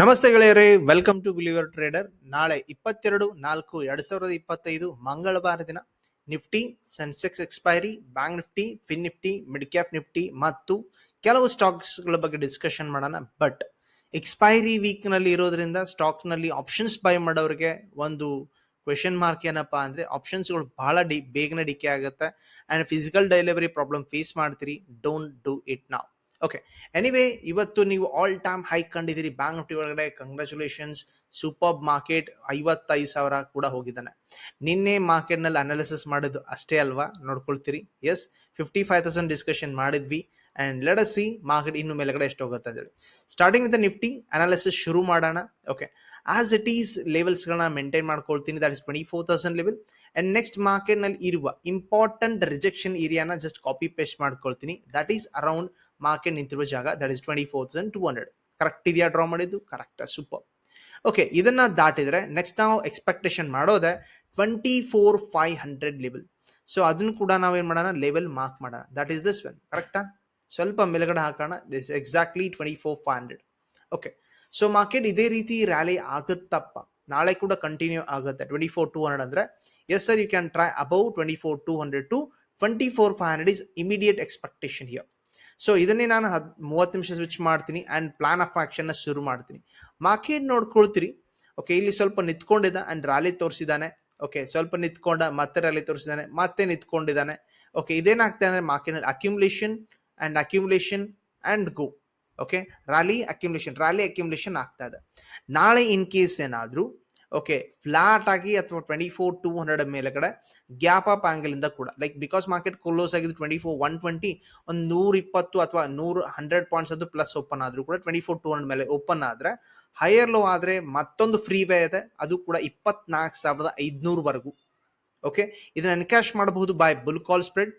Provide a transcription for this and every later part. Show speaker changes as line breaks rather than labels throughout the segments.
ನಮಸ್ತೆ ಗೆಳೆಯರೇ welcome to believer trader ನಾಳೆ ಇಪ್ಪತ್ತೆರಡು, ನಾಲ್ಕು, ಎರಡ್ ಸಾವಿರದ ಇಪ್ಪತ್ತೈದು ಮಂಗಳವಾರ ದಿನ Nifty Sensex expiry bank Nifty fin Nifty mid cap Nifty ಮತ್ತು ಕೆಲವು ಸ್ಟಾಕ್ಸ್ಗಳ ಬಗ್ಗೆ ಡಿಸ್ಕಷನ್ ಮಾಡೋಣ. ಬಟ್ ಎಕ್ಸ್ಪೈರಿ ವೀಕ್ನಲ್ಲಿ ಇರೋದ್ರಿಂದ ಸ್ಟಾಕ್ನಲ್ಲಿ ಆಪ್ಷನ್ಸ್ ಬೈ ಮಾಡೋರಿಗೆ ಒಂದು ಕ್ವೆಶನ್ ಮಾರ್ಕ್ ಏನಪ್ಪಾ ಅಂದ್ರೆ ಆಪ್ಷನ್ಸ್ಗಳು ಬಹಳ ಡಿ, ಬೇಗನೆ ಡಿಕೆ ಆಗುತ್ತೆ. And physical delivery problem face ಮಾಡ್ತೀರಿ. ಡೋಂಟ್ ಡೂ ಇಟ್ ನಾವ್ ಓಕೆ ಎನಿವೇ ಇವತ್ತು ನೀವು ಆಲ್ ಟೈಮ್ ಹೈಕ್ ಕಂಡಿದ್ದೀರಿ. ಬ್ಯಾಂಕ್ ನಿಫ್ಟಿ ಒಳಗಡೆ ಕಂಗ್ರ್ಯಾಚುಲೇಷನ್ಸ್ ಸೂಪರ್ ಮಾರ್ಕೆಟ್ ಐವತ್ತೈದು ಸಾವಿರ ಕೂಡ ಹೋಗಿದ್ದಾನೆ. ನಿನ್ನೆ ಮಾರ್ಕೆಟ್ನಲ್ಲಿ ಅನಾಲಿಸಿಸ್ ಮಾಡಿದ್ದು ಅಷ್ಟೇ ಅಲ್ವಾ? ನೋಡ್ಕೊಳ್ತೀರಿ. Yes fifty five thousand discussion ಮಾಡಿದ್ವಿ ಅಂಡ್ ಲೆಟ್ ಸಿ ಮಾರ್ಕೆಟ್ ಇನ್ನು ಮೇಲೆಗಡೆ ಎಷ್ಟು ಹೋಗುತ್ತೆ ಅಂತ ಹೇಳಿ ಸ್ಟಾರ್ಟಿಂಗ್ ವಿತ್ ನಿಫ್ಟಿ ಅನಾಲಿಸಿಸ್ ಶುರು ಮಾಡೋಣ. ಓಕೆ ಆಸ್ ಇಟ್ ಈಸ್ ಲೆವೆಲ್ಸ್ಗಳನ್ನ ಮೇಂಟೈನ್ ಮಾಡ್ಕೊಳ್ತೀನಿ. That is twenty four thousand level and next ಮಾರ್ಕೆಟ್ನಲ್ಲಿ ಇರುವ ಇಂಪಾರ್ಟೆಂಟ್ ರಿಜೆಕ್ಷನ್ ಏರಿಯಾನ ಜಸ್ಟ್ ಕಾಪಿ ಪೇಸ್ಟ್ ಮಾಡ್ಕೊಳ್ತೀನಿ. ದಟ್ ಈಸ್ ಅರೌಂಡ್ ಮಾರ್ಕೆಟ್ ನಿಂತಿರುವ ಜಾಗ that is twenty four thousand two hundred correct ಇದೆಯಾ ಡ್ರಾ ಮಾಡಿದ್ದು? ಕರೆಕ್ಟ್ ಸೂಪರ್ ಓಕೆ ಇದನ್ನ ದಾಟಿದ್ರೆ ನೆಕ್ಸ್ಟ್ ನಾವು ಎಕ್ಸ್ಪೆಕ್ಟೇಷನ್ ಮಾಡೋದೆ twenty four five hundred level so ಅದನ್ನು ಕೂಡ ನಾವೇನು ಮಾಡೋಣ? ಲೆವೆಲ್ ಮಾರ್ಕ್ ಮಾಡೋಣ. ದಟ್ ಈಸ್ ದಿಸ್ ಒನ್ ಕರೆಕ್ಟಾ ಸ್ವಲ್ಪ ಮೇಲ್ಗಡೆ ಹಾಕೋಣ. This exactly twenty four five hundred okay so market ಇದೇ ರೀತಿ ರ್ಯಾಲಿ ಆಗುತ್ತಪ್ಪ. ನಾಳೆ ಕೂಡ ಕಂಟಿನ್ಯೂ ಆಗುತ್ತೆ. ಟ್ವೆಂಟಿ ಫೋರ್ ಟೂ ಹಂಡ್ರೆಡ್ ಅಂದರೆ yes sir you can try above twenty four two hundred to twenty four five hundred is immediate expectation here so ಇದನ್ನೇ ನಾನು ಹದ್, ಮೂವತ್ತು ನಿಮಿಷ ಸ್ವಿಚ್ ಮಾಡ್ತೀನಿ ಆ್ಯಂಡ್ ಪ್ಲಾನ್ ಆಫ್ ಆಕ್ಷನ್ ಶುರು ಮಾಡ್ತೀನಿ. ಮಾರ್ಕೆಟ್ ನೋಡ್ಕೊಳ್ತೀರಿ? ಓಕೆ ಇಲ್ಲಿ ಸ್ವಲ್ಪ ನಿಂತ್ಕೊಂಡಿದ್ದ ಆ್ಯಂಡ್ ರ್ಯಾಲಿ ತೋರಿಸಿದ್ದಾನೆ. ಓಕೆ ಸ್ವಲ್ಪ ನಿಂತ್ಕೊಂಡ, ಮತ್ತೆ ರ್ಯಾಲಿ ತೋರಿಸಿದ್ದಾನೆ, ಮತ್ತೆ ನಿಂತ್ಕೊಂಡಿದ್ದಾನೆ. ಓಕೆ ಇದೇನಾಗ್ತದೆ ಅಂದರೆ ಮಾರ್ಕೆಟ್ನಲ್ಲಿ accumulation and accumulation and go okay rally accumulation rally accumulation ಆಗ್ತಾ ಇದೆ. ನಾಳೆ ಇನ್ ಕೇಸ್ ಏನಾದರೂ ಓಕೆ ಫ್ಲಾಟ್ ಆಗಿ ಅಥವಾ ಟ್ವೆಂಟಿ ಫೋರ್ ಟೂ ಹಂಡ್ರೆಡ್ ಮೇಲೆಗಡೆ ಗ್ಯಾಪ್ ಅಪ್ ಆಂಗಲ್ ಇಂದ ಕೂಡ. ಲೈಕ್ ಬಿಕಾಸ್ ಮಾರ್ಕೆಟ್ ಕ್ಲೋಸ್ ಆಗಿದ್ದು ಟ್ವೆಂಟಿ ಫೋರ್ ಒನ್ ಟ್ವೆಂಟಿ ಒಂದು ನೂರ ಇಪ್ಪತ್ತು ಅಥವಾ ನೂರು ಹಂಡ್ರೆಡ್ ಪಾಯಿಂಟ್ಸ್ ಅದು ಪ್ಲಸ್ ಓಪನ್ ಆದ್ರೂ ಕೂಡ ಟ್ವೆಂಟಿ ಫೋರ್ ಟೂ ಹಂಡ್ರೆಡ್ ಮೇಲೆ ಓಪನ್ ಆದ್ರೆ ಹೈಯರ್ ಲೋ ಆದ್ರೆ ಮತ್ತೊಂದು ಫ್ರೀ ವೇ ಇದೆ. ಅದು ಕೂಡ ಇಪ್ಪತ್ನಾಲ್ಕು ಸಾವಿರದ ಐದುನೂರವರೆಗೂ ಓಕೆ ಇದನ್ನ ಎನ್ಕ್ಯಾಶ್ ಮಾಡಬಹುದು ಬೈ ಬುಲ್ ಕಾಲ್ ಸ್ಪ್ರೆಡ್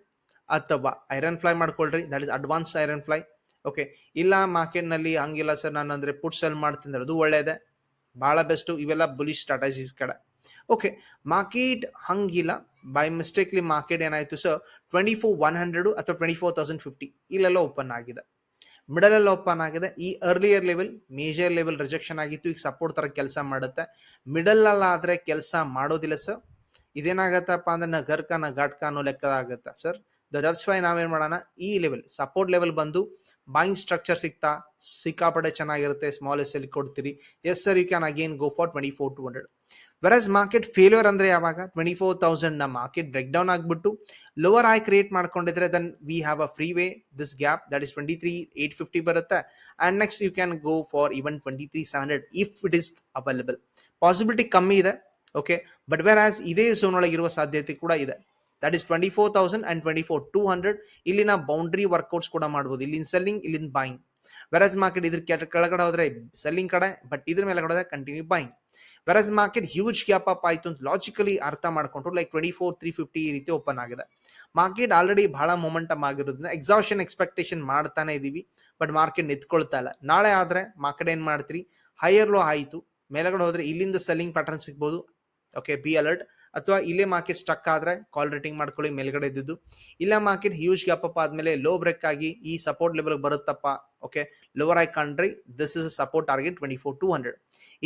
ಅಥವಾ ಐರನ್ ಫ್ಲೈ ಮಾಡ್ಕೊಳ್ರಿ. That is advance iron fly okay ಇಲ್ಲ ಮಾರ್ಕೆಟ್ನಲ್ಲಿ ಹಂಗಿಲ್ಲ ಸರ್ ನಾನು ಅಂದ್ರೆ ಪುಟ್ ಸೆಲ್ ಮಾಡ್ತೀನಿ ಅದು ಒಳ್ಳೇದೆ. ಬಹಳ ಬೆಸ್ಟು ಇವೆಲ್ಲ ಬುಲಿಶ್ ಸ್ಟ್ರಾಟಜೀಸ್ ಕಡೆ. ಓಕೆ ಮಾರ್ಕೆಟ್ ಹಂಗಿಲ್ಲ. ಬೈ ಮಿಸ್ಟೇಕ್ಲಿ ಮಾರ್ಕೆಟ್ ಏನಾಯ್ತು sir twenty four one hundred ಅಥವಾ ಟ್ವೆಂಟಿ ಫೋರ್ ತೌಸಂಡ್ ಫಿಫ್ಟಿ ಇಲ್ಲೆಲ್ಲ ಓಪನ್ ಆಗಿದೆ. ಮಿಡಲ್ ಎಲ್ಲ ಓಪನ್ ಆಗಿದೆ. ಈ earlier level major level rejection ಆಗಿತ್ತು. ಈಗ ಸಪೋರ್ಟ್ ತರ ಕೆಲಸ ಮಾಡುತ್ತೆ. ಮಿಡಲ್ ಆದ್ರೆ ಕೆಲಸ ಮಾಡೋದಿಲ್ಲ ಸರ್ ಇದೇನಾಗತ್ತಪ್ಪ ಅಂದ್ರೆ ನಾ ಗರ್ಕ ನಾ ಅನ್ನೋ ಲೆಕ್ಕ ಆಗುತ್ತೆ ಸರ್ ದಟ್ಸ್ ವೈ ನಾವೇನು ಮಾಡೋಣ? ಈ ಲೆವೆಲ್ ಸಪೋರ್ಟ್ ಲೆವೆಲ್ ಬಂದು ಬಾಯಿಂಗ್ ಸ್ಟ್ರಕ್ಚರ್ ಸಿಗ್ತಾ, ಸಿಕ್ಕಾಪಟ್ಟೆ ಚೆನ್ನಾಗಿರುತ್ತೆ ಸ್ಮಾಲ್ ಎಸ್ ಎಲ್ಲಿ ಕೊಡ್ತೀರಿ. Yes sir you can again go for twenty four two hundred versus market failure ಅಂದ್ರೆ ಯಾವಾಗ? ಟ್ವೆಂಟಿ ಫೋರ್ ತೌಸಂಡ್ನ ಮಾರ್ಕೆಟ್ ಬ್ರೇಕ್ ಡೌನ್ ಆಗಿಬಿಟ್ಟು ಲೋವರ್ ಆಯ್ ಕ್ರಿಯೇಟ್ ಮಾಡ್ಕೊಂಡಿದ್ರೆ then we have a free way this gap that is twenty three eight fifty ಬರುತ್ತೆ. And next you can go for even twenty three seven if it is available possibility ಕಮ್ಮಿ ಇದೆ okay but wear as ಇದೇ zone ಒಳಗೆ ಇರುವ ಸಾಧ್ಯತೆ ಕೂಡ ಇದೆ. That is twenty four thousand and twenty four two hundred ಇಲ್ಲಿನ ಬೌಂಡ್ರಿ ವರ್ಕೌಟ್ಸ್ ಕೂಡ ಮಾಡ್ಬೋದು. ಇಲ್ಲಿನ ಸೆಲ್ಲಿಂಗ್ ಇಲ್ಲಿಂದ ಬಾಯಿಂಗ್ ವೆರಸ್ ಮಾರ್ಕೆಟ್ ಇದ್ರ ಕೆಳ- ಕೆಳಗಡೆ ಹೋದ್ರೆ ಸೆಲ್ಲಿಂಗ್ ಕಡೆ ಬಟ್ ಇದ್ರ ಮೇಲೆ ಹೋದ್ರೆ continue buying versus market huge gap up ಆಯ್ತು ಅಂತ ಲಾಜಿಕಲಿ ಅರ್ಥ ಮಾಡ್ಕೊಂಡ್ರು like twenty four three fifty ಈ ರೀತಿ ಓಪನ್ ಆಗಿದೆ. ಮಾರ್ಕೆಟ್ ಆಲ್ರೆಡಿ ಬಹಳ ಮೊಮೆಂಟಮ್ ಆಗಿರೋದ್ರಿಂದ ಎಕ್ಸಾಷನ್ ಎಕ್ಸ್ಪೆಕ್ಟೇಷನ್ ಮಾಡ್ತಾನೆ ಇದೀವಿ ಬಟ್ ಮಾರ್ಕೆಟ್ ನಿಂತ್ಕೊಳ್ತಾ ಇಲ್ಲ. ನಾಳೆ ಆದ್ರೆ ಮಾರ್ಕೆಟ್ ಏನ್ ಮಾಡ್ತೀರಿ? ಹೈಯರ್ ಲೋ ಆಯ್ತು. ಮೇಲ್ಗಡೆ ಹೋದ್ರೆ ಇಲ್ಲಿಂದ ಸೆಲ್ಲಿಂಗ್ ಪ್ಯಾಟರ್ನ್ ಸಿಗ್ಬೋದು. ಓಕೆ ಬಿ ಅಲರ್ಟ್ ಅಥವಾ ಇಲ್ಲೇ ಮಾರ್ಕೆಟ್ ಸ್ಟಕ್ ಆದ್ರೆ ಕಾಲ್ ರೇಟಿಂಗ್ ಮಾಡ್ಕೊಳ್ಳಿ ಮೇಲ್ಗಡೆ ಇದ್ದಿದ್ದು. ಇಲ್ಲ ಮಾರ್ಕೆಟ್ ಹ್ಯೂಜ್ ಗ್ಯಾಪ್ ಅಪ್ ಆದಮೇಲೆ ಲೋ ಬ್ರೇಕ್ ಆಗಿ ಈ ಸಪೋರ್ಟ್ ಲೆವೆಲ್ ಬರುತ್ತಪ್ಪ ಓಕೆ ಲೋವರ್ ಐ ಕಂಡ್ರಿ this is support target twenty four two hundred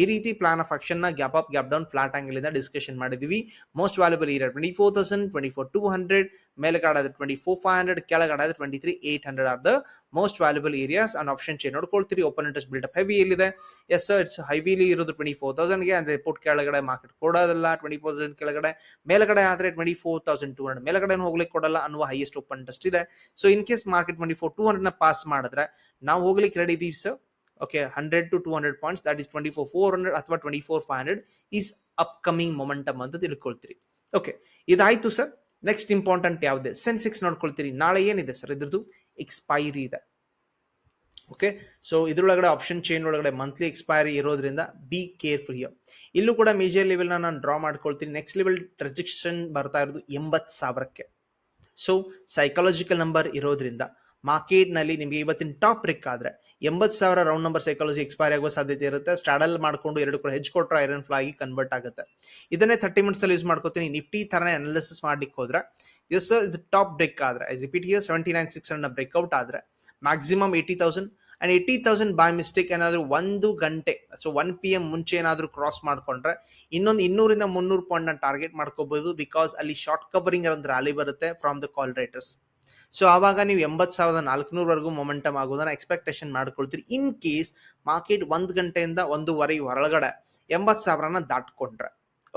ಈ ರೀತಿ plan of ಆಕ್ಷನ್ನ gap up gap down flat angle ಇಂದ ಡಿಸ್ಕಷನ್ ಮಾಡಿದೀವಿ. Most valuable area twenty four thousand twenty four two hundred ಮೇಲ್ಗಡೆ twenty four five hundred ಕೆಳಗಡೆ twenty three eight hundred are the most valuable areas and option chain ನೋಡ್ಕೊಳ್ತೀರಿ. Open interest buildup heavy ಎಲ್ಲಿದೆ yes sir it's heavily ಇರೋದು twenty four ತೌಸಂಡ್ಗೆ ಅಂದ್ರೆ ಪುಟ್ ಕೆಳಗಡೆ market ಕೊಡೋದಿಲ್ಲ twenty four thousand ಕೆಳಗಡೆ. ಮೇಲ್ಗಡೆ ಆದರೆ twenty four thousand two hundred ಮೇಲ್ಗಡೆ ಹೋಗ್ಲಿಕ್ಕೆ ಕೊಡಲ್ಲ ಅನ್ನುವ ಹೈಯೆಸ್ಟ್ ಓಪನ್ ಇಂಟ್ರೆಸ್ಟ್ ಇದೆ. So in case market twenty four two ಹಂಡ್ರೆಡ್ನ pass ಮಾಡಿದ್ರೆ ನಾವು ಹೋಗ್ಲಿಕ್ಕೆ ರೆಡಿ ಇದೀವಿ sir okay hundred to two hundred points that is twenty four four hundred ಅಥವಾ twenty four five hundred is upcoming momentum ಅಂತ ತಿಳ್ಕೊಳ್ತೀರಿ. Okay ಇದಾಯ್ತು sir next important ಯಾವುದೇ? Sensex ನೋಡ್ಕೊಳ್ತೀರಿ. ನಾಳೆ ಏನಿದೆ ಸರ್ ಇದ್ರದ್ದು ಎಕ್ಸ್ಪೈರಿ ಇದೆ. ಓಕೆ ಸೊ ಇದ್ರೊಳಗಡೆ ಆಪ್ಷನ್ ಚೇನ್ ಒಳಗಡೆ ಮಂತ್ಲಿ ಎಕ್ಸ್ಪೈರಿ ಇರೋದ್ರಿಂದ ಬಿ ಕೇರ್ಫುಲ್ ಹಿಯರ್ ಇಲ್ಲೂ ಕೂಡ ಮೇಜರ್ ಲೆವೆಲ್ನ ನಾನು ಡ್ರಾ ಮಾಡ್ಕೊಳ್ತೀನಿ. ನೆಕ್ಸ್ಟ್ ಲೆವೆಲ್ ಟ್ರಾನ್ಸಾಕ್ಷನ್ ಬರ್ತಾ ಇರೋದು ಎಂಬತ್ತು ಸಾವಿರಕ್ಕೆ. ಸೊ ಸೈಕಾಲಜಿಕಲ್ ನಂಬರ್ ಇರೋದ್ರಿಂದ ಮಾರ್ಕೆಟ್ನಲ್ಲಿ ನಿಮಗೆ ಇವತ್ತಿನ ಟಾಪ್ ರಿಕ್ ಆದ್ರೆ ಎಂಬತ್ತು ಸಾವಿರ ರೌಂಡ್ ನಂಬರ್ ಸೈಕಾಲಜಿ ಎಕ್ಸ್ಪೈರ್ ಆಗೋ ಸಾಧ್ಯತೆ ಇರುತ್ತೆ. ಸ್ಟಾಡಲ್ ಮಾಡ್ಕೊಂಡು ಎರಡು ಕೂಡ ಹೆಜ್ ಕೊಟ್ಟರೆ ಐರನ್ ಫ್ಲಾಗಿ ಕನ್ವರ್ಟ್ ಆಗುತ್ತೆ. ಇದನ್ನೇ ಥರ್ಟಿ ಮಿನಿಟ್ಸ್ ಅಲ್ಲಿ ಯೂಸ್ ಮಾಡ್ಕೋತೀನಿ. ನಿಫ್ಟಿ ತರನೇ ಅನಾಲಿಸಿಸ್ ಮಾಡ್ಲಿಕ್ಕೆ ಹೋದ್ರೆ ಎಸ್ ಸರ್ ಇದು ಟಾಪ್ ಬ್ರೇಕ್ ಆದ್ರೆ repeat here seventy nine six hundred breakout ಆದ್ರೆ maximum eighty thousand and eighty thousand by mistake ಏನಾದರೂ ಒಂದು ಗಂಟೆ ಸೊ ಒನ್ ಪಿ ಎಂ ಮುಂಚೆ ಏನಾದರೂ ಕ್ರಾಸ್ ಮಾಡ್ಕೊಂಡ್ರೆ, ಇನ್ನೊಂದು ಇನ್ನೂರಿಂದ ಮುನ್ನೂರು ಪಾಯಿಂಟ್ನ ಟಾರ್ಗೆಟ್ ಮಾಡ್ಕೋಬಹುದು ಬಿಕಾಸ್ ಅಲ್ಲಿ ಶಾರ್ಟ್ ಕವರಿಂಗ್ ಒಂದು ರ್ಯಾಲಿ ಬರುತ್ತೆ from the call writers so ಆವಾಗ ನೀವು ಎಂಬತ್ತು ಸಾವಿರದ ನಾಲ್ಕುನೂರವರೆಗೂ ಮೊಮೆಂಟಮ್ ಆಗೋದನ್ನ ಎಕ್ಸ್ಪೆಕ್ಟೇಷನ್ ಮಾಡ್ಕೊಳ್ತೀರಿ. ಇನ್ ಕೇಸ್ ಮಾರ್ಕೆಟ್ ಒಂದು ಗಂಟೆಯಿಂದ ಒಂದೂವರೆ ಹೊರಗಡೆ ಎಂಬತ್ತು ಸಾವಿರನ ದಾಟ್ಕೊಂಡ್ರೆ.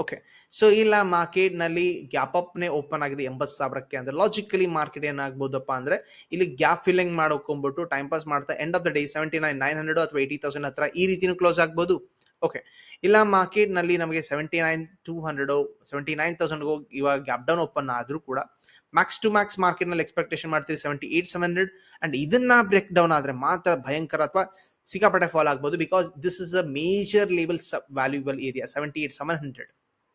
ಓಕೆ ಸೊ ಇಲ್ಲ ಮಾರ್ಕೆಟ್ನಲ್ಲಿ ಗ್ಯಾಪ್ ಅಪ್ನೇ ಓಪನ್ ಆಗಿದೆ ಎಂಬತ್ತು ಸಾವಿರಕ್ಕೆ ಅಂದ್ರೆ ಲಾಜಿಕಲಿ ಮಾರ್ಕೆಟ್ ಏನಾಗ್ಬೋದಪ್ಪ ಅಂದ್ರೆ ಇಲ್ಲಿ ಗ್ಯಾಪ್ ಫಿಲ್ಲಿಂಗ್ ಮಾಡ್ಕೊಂಡ್ಬಿಟ್ಟು ಟೈಮ್ ಪಾಸ್ ಮಾಡ್ತಾ end of the day seventy nine nine hundred ಅಥವಾ ಏಯ್ಟಿ ತೌಸಂಡ್ ಹತ್ರ ಈ ರೀತಿನೂ ಕ್ಲೋಸ್ ಆಗ್ಬೋದು. ಓಕೆ ಇಲ್ಲ ಮಾರ್ಕೆಟ್ನಲ್ಲಿ ನಮಗೆ seventy nine two hundred seventy nine thousand ಇವಾಗ ಗ್ಯಾಪ್ ಡೌನ್ ಓಪನ್ ಆದ್ರೂ ಕೂಡ ಮ್ಯಾಕ್ಸ್ ಟು ಮ್ಯಾಕ್ಸ್ ಮಾರ್ಕೆಟ್ನಲ್ಲಿ ಎಕ್ಸ್ಪೆಕ್ಟೇಷನ್ ಮಾಡ್ತೀವಿ seventy eight seven hundred and ಇದನ್ನ ಬ್ರೇಕ್ ಡೌನ್ ಆದ್ರೆ ಮಾತ್ರ ಭಯಂಕರ ಅಥವಾ ಸಿಕ್ಕಾಪಟ್ಟೆ ಫಾಲ್ ಆಗ್ಬೋದು because this is a major level valuable area seventy eight seven hundred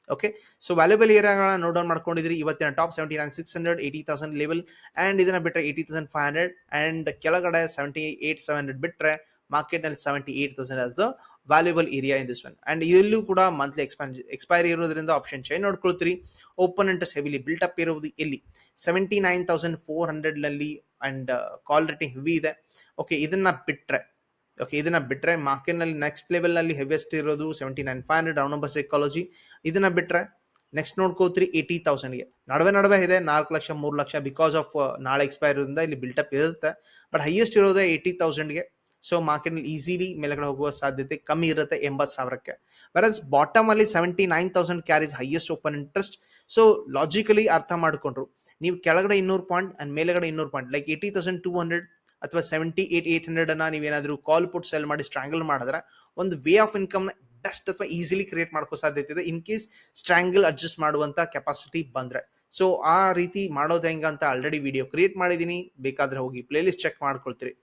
okay so valuable ಏರಿಯಾಗಳನ್ನ note down ಮಾಡ್ಕೊಂಡಿದ್ರಿ ಇವತ್ತಿನ top seventy nine six hundred eighty thousand level and ಇದನ್ನ ಬಿಟ್ಟರೆ eighty thousand five hundred and ಕೆಳಗಡೆ seventy eight seven hundred ಬಿಟ್ಟರೆ ಮಾರ್ಕೆಟ್ನಲ್ಲಿ seventy eight thousand as the valuable area in this one and ಇಲ್ಲೂ ಕೂಡ monthly expire expiry ಇರೋದ್ರಿಂದ option chain ನೋಡ್ಕೊಳ್ತೀರಿ. Open interest heavily built up ಇರುವುದು ಎಲ್ಲಿ ಸೆವೆಂಟಿ ನೈನ್ ತೌಸಂಡ್ ಫೋರ್ ಹಂಡ್ರೆಡ್ನಲ್ಲಿ and call writing heavy ಇದೆ. Okay ಇದನ್ನ ಬಿಟ್ರೆ ಓಕೆ ಇದನ್ನ ಬಿಟ್ರೆ ಮಾರ್ಕೆಟ್ನಲ್ಲಿ ನೆಕ್ಸ್ಟ್ ಲೆವೆಲ್ನಲ್ಲಿ ಹೆವಿಯೆಸ್ಟ್ ಇರೋದು seventy nine five hundred round number psychology ಇದನ್ನ ಬಿಟ್ರೆ ನೆಕ್ಸ್ಟ್ ನೋಡ್ಕೋತ್ರಿ ಏಯ್ಟಿ ತೌಸಂಡ್ಗೆ ನಡುವೆ ನಡುವೆ ಇದೆ, ನಾಲ್ಕು ಲಕ್ಷ, ಮೂರು ಲಕ್ಷ ಬಿಕಾಸ್ ಆಫ್ ನಾಳೆ ಎಕ್ಸ್ಪೈರ್ ಇಂದ ಇಲ್ಲಿ ಬಿಲ್ಟಪ್ ಇರುತ್ತೆ. ಬಟ್ ಹೈಯೆಸ್ಟ್ ಇರೋದೇ ಏಯ್ಟಿ ತೌಸಂಡ್ಗೆ ಸೊ ಮಾರ್ಕೆಟ್ನಲ್ಲಿ ಈಸಿಲಿ ಮೇಲೆಗಡೆ ಹೋಗುವ ಸಾಧ್ಯತೆ ಕಮ್ಮಿ ಇರುತ್ತೆ ಎಂಬತ್ತು ಸಾವಿರಕ್ಕೆ. ವೆರಸ್ ಬಾಟಮ್ ಅಲ್ಲಿ seventy nine thousand carries highest open interest so logically ಅರ್ಥ ಮಾಡಿಕೊಂಡ್ರು. ನೀವು ಕೆಳಗಡೆ ಇನ್ನೂರು ಪಾಯಿಂಟ್ ಅಂಡ್ ಮೇಲೆಗಡೆ ಇನ್ನೂರು point like eighty thousand two hundred ಅಥವಾ ಸೆವೆಂಟಿ ಏಟ್ ಏಟ್ ಹಂಡ್ರೆಡ್ ಅನ್ನ ನೀವೇನಾದ್ರೂ ಕಾಲ್ ಪುಟ್ ಸೆಲ್ ಮಾಡಿ ಸ್ಟ್ರಾಂಗಲ್ ಮಾಡಿದ್ರೆ, ಒಂದು ವೇ ಆಫ್ ಇನ್ಕಮ್ ಬೆಸ್ಟ್ ಅಥವಾ ಈಸಿಲಿ ಕ್ರಿಯೇಟ್ ಮಾಡ್ಕೋ ಸಾಧ್ಯತೆ ಇದೆ ಇನ್ ಕೇಸ್ ಸ್ಟ್ರಾಂಗಲ್ ಅಡ್ಜಸ್ಟ್ ಮಾಡುವಂತ ಕೆಪಾಸಿಟಿ ಬಂದ್ರೆ. ಸೊ ಆ ರೀತಿ ಮಾಡೋದು ಹೆಂಗ ಅಂತ ಆಲ್ರೆಡಿ ವಿಡಿಯೋ ಕ್ರಿಯೇಟ್ ಮಾಡಿದ್ದೀನಿ ಬೇಕಾದ್ರೆ ಹೋಗಿ playlist check ಮಾಡ್ಕೊಳ್ತೀರಿ.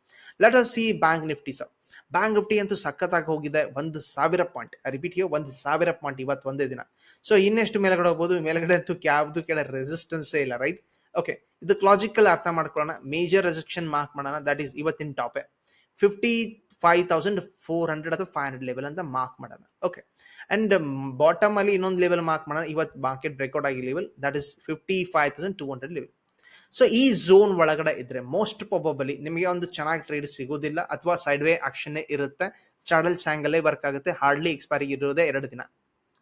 Let us see bank Nifty sir bank Nifty ಅಂತೂ ಸಖತ್ತಾಗಿ ಹೋಗಿದೆ. ಒಂದು ಸಾವಿರ ಪಾಯಿಂಟ್ ರಿಪೀಟ್ ಒಂದು ಸಾವಿರ ಪಾಯಿಂಟ್ ಇವತ್ತು ಒಂದೇ ದಿನ. ಸೊ ಇನ್ನೆಷ್ಟು ಮೇಲ್ಗಡೆ ಹೋಗ್ಬೋದು? ಮೇಲ್ಗಡೆ ಅಂತೂ ಯಾವ್ದು ಕೆಳ ರೆಸಿಸ್ಟೆನ್ಸೇ ಇಲ್ಲ ರೈಟ್ ಓಕೆ ಇದು ಲಾಜಿಕಲ್ ಅರ್ಥ ಮಾಡ್ಕೊಳ್ಳೋಣ. ಮೇಜರ್ ರೆಸೆಕ್ಷನ್ ಮಾರ್ಕ್ ಮಾಡೋಣ. ದಟ್ ಈಸ್ ಇವತ್ತಿನ ಟಾಪೆ fifty five thousand four hundred ಅಥವಾ ಫೈವ್ ಹಂಡ್ರೆಡ್ ಲೆವೆಲ್ ಅಂತ ಮಾರ್ಕ್ ಮಾಡೋಣ. ಓಕೆ ಅಂಡ್ ಬಾಟಮ್ ಅಲ್ಲಿ ಇನ್ನೊಂದು ಲೆವೆಲ್ ಮಾರ್ಕ್ ಮಾಡೋಣ. ಇವತ್ತು ಮಾರ್ಕೆಟ್ ಬ್ರೇಕ್ಔಟ್ ಆಗಿ level that is fifty five thousand two hundred level so ಈ ಝೋನ್ ಒಳಗಡೆ ಇದ್ರೆ ಮೋಸ್ಟ್ ಪ್ರಾಬಬಲಿ ನಿಮಗೆ ಒಂದು ಚೆನ್ನಾಗಿ ಟ್ರೇಡ್ ಸಿಗೋದಿಲ್ಲ ಅಥವಾ ಸೈಡ್ ವೇ ಆಕ್ಷನ್ ಇರುತ್ತೆ. ಸ್ಟಾಡಲ್ ಸ್ಯಾಂಗಲ್ಲೇ ವರ್ಕ್ ಆಗುತ್ತೆ. ಹಾರ್ಡ್ಲಿ ಎಕ್ಸ್ಪೈರಿ ಇರೋದೇ ಎರಡು ದಿನ.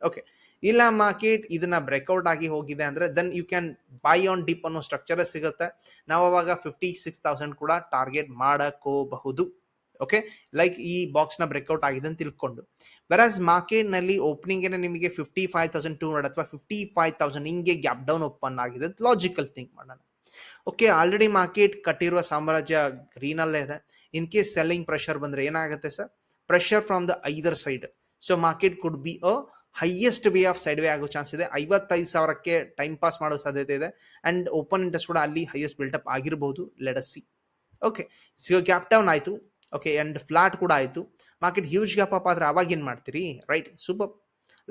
ಓಕೆ ಇಲ್ಲ ಮಾರ್ಕೆಟ್ ಇದನ್ನ ಬ್ರೇಕ್ಔಟ್ ಆಗಿ ಹೋಗಿದೆ ಅಂದ್ರೆ then you can buy on dip ಅನ್ನೋ ಸ್ಟ್ರಕ್ಚರ್ ಸಿಗುತ್ತೆ. ನಾವು ಅವಾಗ ಫಿಫ್ಟಿ ಸಿಕ್ಸ್ ತೌಸಂಡ್ ಕೂಡ ಟಾರ್ಗೆಟ್ ಮಾಡಕೋಬಹುದು. ಓಕೆ ಲೈಕ್ ಈ ಬಾಕ್ಸ್ನ ಬ್ರೇಕ್ಔಟ್ ಆಗಿದೆ ಅಂತ ತಿಳ್ಕೊಂಡು. ವೆರಾಸ್ ಮಾರ್ಕೆಟ್ನಲ್ಲಿ ಓಪನಿಂಗ್ ನಿಮಗೆ fifty five thousand two hundred ಅಥವಾ ಫಿಫ್ಟಿ ಫೈವ್ ತೌಸಂಡ್ ಹಿಂಗೆ ಗ್ಯಾಪ್ ಡೌನ್ ಓಪನ್ ಆಗಿದೆ ಲಾಜಿಕಲ್ ಥಿಂಕ್ ಮಾಡೋಣ. ಓಕೆ ಆಲ್ರೆಡಿ ಮಾರ್ಕೆಟ್ ಕಟ್ಟಿರುವ ಸಾಮ್ರಾಜ್ಯ ಗ್ರೀನ್ ಅಲ್ಲೇ ಇದೆ. ಇನ್ ಕೇಸ್ ಸೆಲ್ಲಿಂಗ್ ಪ್ರೆಷರ್ ಬಂದ್ರೆ ಏನಾಗುತ್ತೆ sir pressure from the either side so market could be a highest way of side way ಆಗೋ ಚಾನ್ಸ್ ಇದೆ. ಐವತ್ತೈದು ಸಾವಿರಕ್ಕೆ ಟೈಮ್ ಪಾಸ್ ಮಾಡೋ ಸಾಧ್ಯತೆ ಇದೆ. ಅಂಡ್ ಓಪನ್ ಇಂಟ್ರೆಸ್ಟ್ ಕೂಡ ಅಲ್ಲಿ ಹೈಯೆಸ್ಟ್ ಬಿಲ್ಟಪ್ ಆಗಿರಬಹುದು let see okay so gap down ಆಯ್ತು. ಓಕೆ ಅಂಡ್ ಫ್ಲಾಟ್ ಕೂಡ ಆಯ್ತು. ಮಾರ್ಕೆಟ್ ಹ್ಯೂಜ್ ಗ್ಯಾಪ್ ಅಪ್ ಆದ್ರೆ ಅವಾಗ ಏನು ಮಾಡ್ತೀರಿ? Right super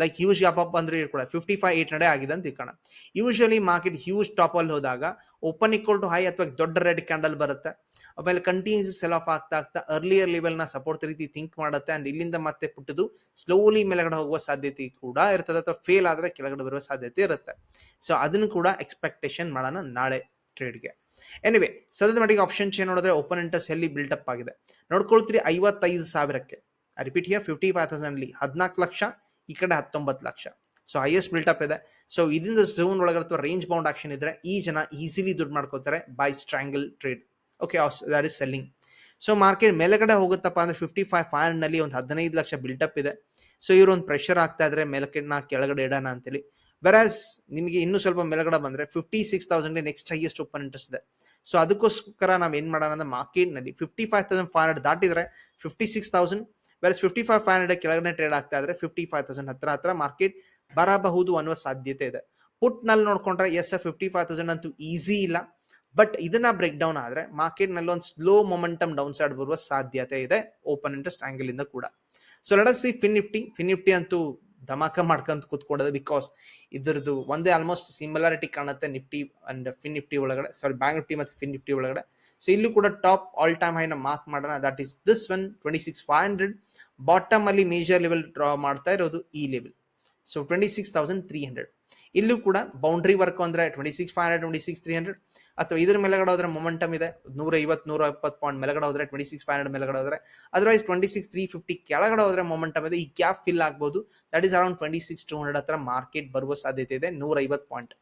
like huge gap up ಅಂದ್ರೆ ಕೂಡ ಫಿಫ್ಟಿ ಫೈವ್ ಏಟ್ ಹಂಡ್ರೆಡ್ ಆಗಿದೆ ಅಂತ ತಿಳ್ಕೋಣ. ಯೂಶಲಿ ಮಾರ್ಕೆಟ್ ಹ್ಯೂಜ್ ಟಾಪ್ ಅಲ್ಲಿ ಹೋದಾಗ ಓಪನ್ ಇಕ್ವಲ್ ಟು ಹೈ ಅಥವಾ ದೊಡ್ಡ ರೆಡ್ ಕ್ಯಾಂಡಲ್ ಬರುತ್ತೆ. ಆಮೇಲೆ ಕಂಟಿನ್ಯೂಸ್ ಸೆಲ್ ಆಫ್ ಆಗ್ತಾ ಆಗ್ತಾ ಅರ್ಲಿಯರ್ ಲೆವೆಲ್ನ ಸಪೋರ್ಟ್ ರೀತಿ ಥಿಂಕ್ ಮಾಡುತ್ತೆ ಅಂಡ್ ಇಲ್ಲಿಂದ ಮತ್ತೆ ಪುಟ್ಟದು ಸ್ಲೋಲಿ ಮೇಲೆಗಡೆ ಹೋಗುವ ಸಾಧ್ಯತೆ ಕೂಡ ಇರ್ತದೆ ಅಥವಾ ಫೇಲ್ ಆದ್ರೆ ಕೆಳಗಡೆ ಬರುವ ಸಾಧ್ಯತೆ ಇರುತ್ತೆ. ಸೊ ಅದನ್ನು ಕೂಡ ಎಕ್ಸ್ಪೆಕ್ಟೇಷನ್ ಮಾಡೋಣ ನಾಳೆ ಟ್ರೇಡ್ಗೆ ಎನಿವೆ ಸದ್ಯದ ಮಟ್ಟಿಗೆ ಆಪ್ಷನ್ ಚೇನ್ ನೋಡಿದ್ರೆ ಓಪನ್ ಇಂಟ್ರೆಸ್ಟ್ ಎಲ್ಲಿ ಬಿಲ್ಟ್ ಅಪ್ ಆಗಿದೆ. ನೋಡ್ಕೊಳ್ತೀರಿ ಐವತ್ತೈದು ಸಾವಿರಕ್ಕೆ. Repeat here fifty five thousand ಅಲ್ಲಿ ಹದಿನಾಲ್ಕು ಲಕ್ಷ, ಈ ಕಡೆ ಹತ್ತೊಂಬತ್ತು ಲಕ್ಷ. ಸೊ ಹೈಯೆಸ್ಟ್ ಬಿಲ್ಟಪ್ ಇದೆ. ಸೊ ಇದರಿಂದ ಝೋನ್ ಒಳಗಡೆ ಅಥವಾ ರೇಂಜ್ ಬೌಂಡ್ ಆಕ್ಷನ್ ಇದ್ರೆ ಈ ಜನ ಈಸಿಲಿ ದುಡ್ಡು ಮಾಡ್ಕೋತಾರೆ by strangle trade okay that is selling so market ಮೇಲೆಗಡೆ ಹೋಗುತ್ತಪ್ಪ ಅಂದ್ರೆ ಫಿಫ್ಟಿ ಫೈವ್ ಫೈವ್ನಲ್ಲಿ ಒಂದು ಹದಿನೈದು ಲಕ್ಷ ಬಿಲ್ಟಪ್ ಇದೆ. ಸೊ ಇವರು ಒಂದು ಪ್ರೆಷರ್ ಆಗ್ತಾ ಇದ್ರೆ ಮೇಲಕ್ಕೆನ ಕೆಳಗಡೆ ಇಡೋಣ ಅಂತೇಳಿ ವೆರಾಸ್ ನಿಮಗೆ ಇನ್ನೂ ಸ್ವಲ್ಪ ಮೇಲ್ಗಡೆ ಬಂದರೆ fifty six thousand next highest open interest ಇದೆ. ಸೊ ಅದಕ್ಕೋಸ್ಕರ ನಾವು ಏನು ಮಾಡೋಣ ಅಂದ್ರೆ ಮಾರ್ಕೆಟ್ನಲ್ಲಿ fifty five thousand five hundred ದಾಟಿದ್ರೆ fifty six thousand versus fifty five five hundred ಕೆಳಗಡೆ ಟ್ರೇಡ್ ಆಗ್ತಾ ಇದ್ರೆ ಫಿಫ್ಟಿ ಫೈವ್ ತೌಸಂಡ್ ಹತ್ರ ಹತ್ರ ಮಾರ್ಕೆಟ್ ಬರಬಹುದು ಅನ್ನುವ ಸಾಧ್ಯತೆ ಇದೆ. ಪುಟ್ನಲ್ಲಿ ನೋಡ್ಕೊಂಡ್ರೆ ಎಸ್ ಫಿಫ್ಟಿ ಫೈವ್ ತೌಸಂಡ್ ಅಂತೂ ಈಸಿ ಇಲ್ಲ. ಬಟ್ ಇದನ್ನ ಬ್ರೇಕ್ ಡೌನ್ ಆದರೆ ಮಾರ್ಕೆಟ್ನಲ್ಲಿ ಒಂದು ಸ್ಲೋ ಮೊಮೆಂಟಮ್ ಡೌನ್ ಸೈಡ್ ಬರುವ ಸಾಧ್ಯತೆ ಇದೆ ಓಪನ್ ಇಂಟ್ರೆಸ್ಟ್ ಆಂಗಲ್ ಇಂದ ಕೂಡ. So see Fin Nifty Fin Nifty ಅಂತೂ ಧಮಾಕ ಮಾಡ್ಕೊಂತ ಕೂತ್ಕೊಂಡದ ಬಿಕಾಸ್ ಇದ್ರದ್ದು ಒಂದೇ ಆಲ್ಮೋಸ್ಟ್ ಸಿಮಿಲಾರಿಟಿ ಕಾಣುತ್ತೆ ನಿಫ್ಟಿ ಅಂಡ್ ಫಿನ್ ನಿಫ್ಟಿ ಒಳಗಡೆ ಸಾರಿ ಬ್ಯಾಂಕ್ ನಿಫ್ಟಿ ಮತ್ತು ಫಿನ್ ನಿಫ್ಟಿ ಒಳಗಡೆ. ಸೊ ಇಲ್ಲೂ ಕೂಡ ಟಾಪ್ ಆಲ್ ಟೈಮ್ ಹೈನ ಮಾರ್ಕ್ ಮಾಡೋಣ. That is this one twenty six five hundred bottom ಅಲ್ಲಿ ಮೇಜರ್ ಲೆವೆಲ್ ಡ್ರಾ ಮಾಡ್ತಾ ಇರೋದು ಈ level so twenty six thousand three hundred ಇಲ್ಲೂ ಕೂಡ ಬೌಂಡ್ರಿ ವರ್ಕ್ ಅಂದ್ರೆ twenty six five hundred twenty six three hundred ಅಥವಾ ಇದ್ರ ಮೇಲೆಗಡೆ ಹೋದ್ರೆ ಮೊಮೆಂಟಮ್ ಇದೆ ನೂರ ಐವತ್ತು ನೂರ ಇಪ್ಪತ್ತು ಪಾಯಿಂಟ್ ಮೇಲೆಗಡೆ ಹೋದ್ರೆ ಟ್ವೆಂಟಿ ಸಿಕ್ಸ್ ಫೈವ್ ಹಂಡ್ರೆಡ್ ಮೇಲೆಗಡೆ ಹೋದ್ರೆ. Otherwise twenty six three fifty ಕೆಳಗಡೆ ಹೋದ್ರೆ ಮೊಮೆಂಟಮ್ ಇದೆ, ಈ ಗ್ಯಾಪ್ ಫಿಲ್ ಆಗ್ಬೋದು. That is around twenty six two hundred ಹತ್ರ ಮಾರ್ಕೆಟ್ ಬರುವ ಸಾಧ್ಯತೆ ಇದೆ ನೂರ ಐವತ್ತು point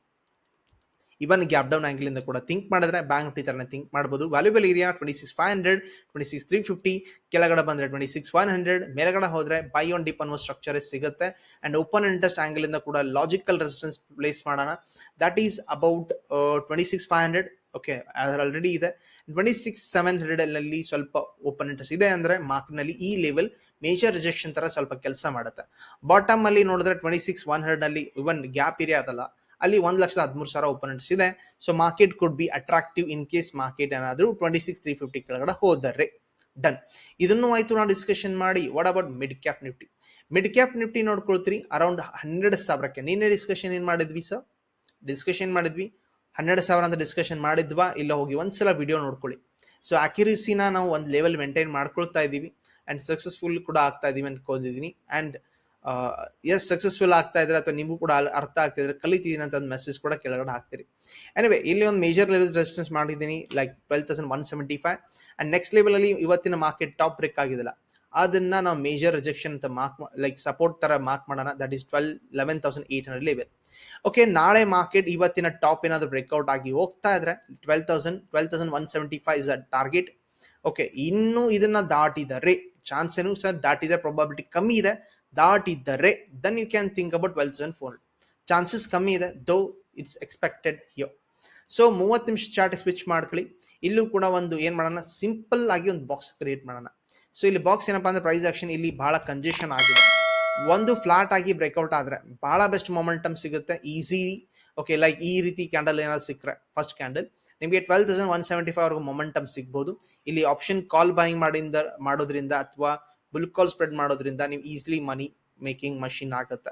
even gap down angle ಇಂದ ಕೂಡ ಥಿಂಕ್ ಮಾಡಿದ್ರೆ ಬ್ಯಾಂಕ್ ನಿಫ್ಟಿ ತರನೇ ಥಿಂಕ್ ಮಾಡಬಹುದು valuable area twenty six five hundred twenty six three fifty ಕೆಳಗಡೆ ಬಂದ್ರೆ ಟ್ವೆಂಟಿ ಸಿಕ್ಸ್ ಒನ್ ಹಂಡ್ರೆಡ್ ಮೇಲ್ಗಡೆ ಹೋದ್ರೆ ಬೈ ಆನ್ ಡಿಪ್ ಅನ್ನೋ ಸ್ಟ್ರಕ್ಚರ್ ಸಿಗುತ್ತೆ. ಅಂಡ್ ಓಪನ್ ಇಂಟ್ರೆಸ್ಟ್ ಆಂಗಲ್ ಇಂದ ಕೂಡ ಲಾಜಿಕಲ್ ರೆಸಿಸ್ಟೆನ್ಸ್ ಪ್ಲೇಸ್ ಮಾಡೋಣ. That is about twenty six five hundred okay already ಇದೆ. ಟ್ವೆಂಟಿ ಸಿಕ್ಸ್ ಸೆವೆನ್ ಹಂಡ್ರೆಡ್ ಅಲ್ಲಿ ಸ್ವಲ್ಪ ಓಪನ್ ಇಂಟ್ರೆಸ್ಟ್ ಇದೆ ಅಂದ್ರೆ ಮಾರ್ಕೆಟ್ನಲ್ಲಿ ಈ ಲೆವೆಲ್ ಮೇಜರ್ ರಿಜೆಕ್ಷನ್ ತರ ಸ್ವಲ್ಪ ಕೆಲಸ ಮಾಡುತ್ತೆ. ಬಾಟಮ್ ಅಲ್ಲಿ ನೋಡಿದ್ರೆ ಟ್ವೆಂಟಿ ಸಿಕ್ಸ್ ಒನ್ ಹಂಡ್ರೆಡ್ ಅಲ್ಲಿ ಇವನ್ ಗ್ಯಾಪ್ ಏರಿಯಾ ಅದಲ್ಲ. ಅಲ್ಲಿ ಒಂದ್ ಲಕ್ಷದ ಹದಿಮೂರು ಸಾವಿರ ಓಪನ್ ಇಂಟ್ರೆಸ್ಟ್ ಇದೆ. So market could be attractive in case market ಏನಾದರೂ ಟ್ವೆಂಟಿ ಸಿಕ್ಸ್ ತ್ರೀ ಫಿಫ್ಟಿ ಕೆಳಗಡೆ ಹೋದರೆ. ಡನ್ ಇದನ್ನು ಆಯ್ತು ನಾವು ಡಿಸ್ಕಷನ್ ಮಾಡಿ. What about mid cap Nifty mid cap Nifty ನೋಡ್ಕೊಳ್ತೀರಿ around ಹನ್ನೆರಡು ಸಾವಿರಕ್ಕೆ. ನಿನ್ನೆ ಡಿಸ್ಕಷನ್ ಏನು ಮಾಡಿದ್ವಿ ಸರ್ ಡಿಸ್ಕಷನ್ ಮಾಡಿದ್ವಿ. ಹನ್ನೆರಡು ಸಾವಿರ ಅಂತ ಡಿಸ್ಕಷನ್ ಮಾಡಿದ್ವಾ? ಇಲ್ಲ, ಹೋಗಿ ಒಂದ್ಸಲ ವಿಡಿಯೋ ನೋಡ್ಕೊಳ್ಳಿ. ಸೊ ಅಕ್ಯುರೇಸಿನ ನಾವು ಒಂದು ಲೆವೆಲ್ ಮೇಂಟೈನ್ ಮಾಡ್ಕೊಳ್ತಾ ಇದ್ದೀವಿ ಅಂಡ್ ಸಕ್ಸಸ್ಫುಲ್ ಕೂಡ ಆಗ್ತಾ ಅಂತ ಕೋದಿದ್ದೀನಿ. ಅಂಡ್ ಎಸ್ ಸಕ್ಸಸ್ಫುಲ್ ಆಗ್ತಾ ಇದ್ರೆ ಅಥವಾ ನಿಮಗೂ ಕೂಡ ಅರ್ಥ ಆಗ್ತಿದ್ರೆ ಕಲಿತಿದ್ದೀನಿ ಅಂತ ಒಂದು ಮೆಸೇಜ್ ಕೂಡ ಕೆಳಗಡೆ ಹಾಕ್ತೀರಿ. ಎನಿವೆ ಇಲ್ಲಿ ಒಂದು ಮೇಜರ್ ಲೆವೆಲ್ ರೆಸಿಸ್ಟೆನ್ಸ್ ಮಾಡಿದ್ದೀನಿ like twelve thousand one seventy five and next level ಅಲ್ಲಿ ಇವತ್ತಿನ ಮಾರ್ಕೆಟ್ ಟಾಪ್ ಬ್ರೇಕ್ ಆಗಿದಿಲ್ಲ. ಅದನ್ನ ನಾವು ಮೇಜರ್ ರಿಜೆಕ್ಷನ್ ಅಂತ ಮಾರ್ಕ್ ಲೈಕ್ ಸಪೋರ್ಟ್ ತರ ಮಾರ್ಕ್ ಮಾಡೋಣ. That is twelve eleven thousand eight hundred level okay ನಾಳೆ ಮಾರ್ಕೆಟ್ ಇವತ್ತಿನ ಟಾಪ್ ಏನಾದ್ರು ಬ್ರೇಕ್ಔಟ್ ಆಗಿ ಹೋಗ್ತಾ ಇದ್ರೆ twelve thousand twelve thousand one seventy five is a target okay ಇನ್ನು ಇದನ್ನ ದಾಟಿದರೆ ಚಾನ್ಸ್ ಏನು ಸರ್ ದಾಟಿದೆ ಪ್ರಾಬಬಿಲಿಟಿ ಕಮ್ಮಿ ಇದೆ. ದಾಟಿದ್ದರೆ then you can think about twelve thousand four chances ಕಮ್ಮಿ ಇದೆ ದೋ ಇಟ್ಸ್ ಎಕ್ಸ್ಪೆಕ್ಟೆಡ್ ಹಿಯೋ ಸೊ ಮೂವತ್ತು ನಿಮಿಷ ಚಾರ್ಟ್ ಸ್ವಿಚ್ ಮಾಡ್ಕೊಳ್ಳಿ. ಇಲ್ಲೂ ಕೂಡ ಒಂದು ಏನು ಮಾಡೋಣ ಸಿಂಪಲ್ ಆಗಿ ಒಂದು ಬಾಕ್ಸ್ ಕ್ರಿಯೇಟ್ ಮಾಡೋಣ. ಸೊ ಇಲ್ಲಿ ಬಾಕ್ಸ್ ಏನಪ್ಪಾ ಅಂದ್ರೆ ಪ್ರೈಸ್ ಆಕ್ಷನ್ ಇಲ್ಲಿ ಬಹಳ ಕಂಜೆಷನ್ ಆಗಿದೆ. ಒಂದು ಫ್ಲಾಟ್ ಆಗಿ ಬ್ರೇಕ್ಔಟ್ ಆದ್ರೆ ಬಹಳ ಬೆಸ್ಟ್ ಮೊಮೆಂಟಮ್ ಸಿಗುತ್ತೆ ಈಸಿ ಓಕೆ ಲೈಕ್ ಈ ರೀತಿ ಕ್ಯಾಂಡಲ್ ಏನಾದ್ರು ಸಿಕ್ಕರೆ ಫಸ್ಟ್ ಕ್ಯಾಂಡಲ್ ನಿಮಗೆ twelve thousand one seventy five ಅವ್ರಿಗೆ ಮೊಮೆಂಟಮ್ ಸಿಗ್ಬೋದು. ಇಲ್ಲಿ ಆಪ್ಷನ್ ಕಾಲ್ ಬಾಯಿಂಗ್ ಮಾಡಿಂದ, ಮಾಡೋದ್ರಿಂದ ಅಥವಾ ಬುಲ್ ಕಾಲ್ ಸ್ಪ್ರೆಡ್ ಮಾಡೋದ್ರಿಂದ ನೀವು ಈಸಿಲಿ ಮನಿ ಮೇಕಿಂಗ್ ಮಷಿನ್ ಆಗುತ್ತೆ.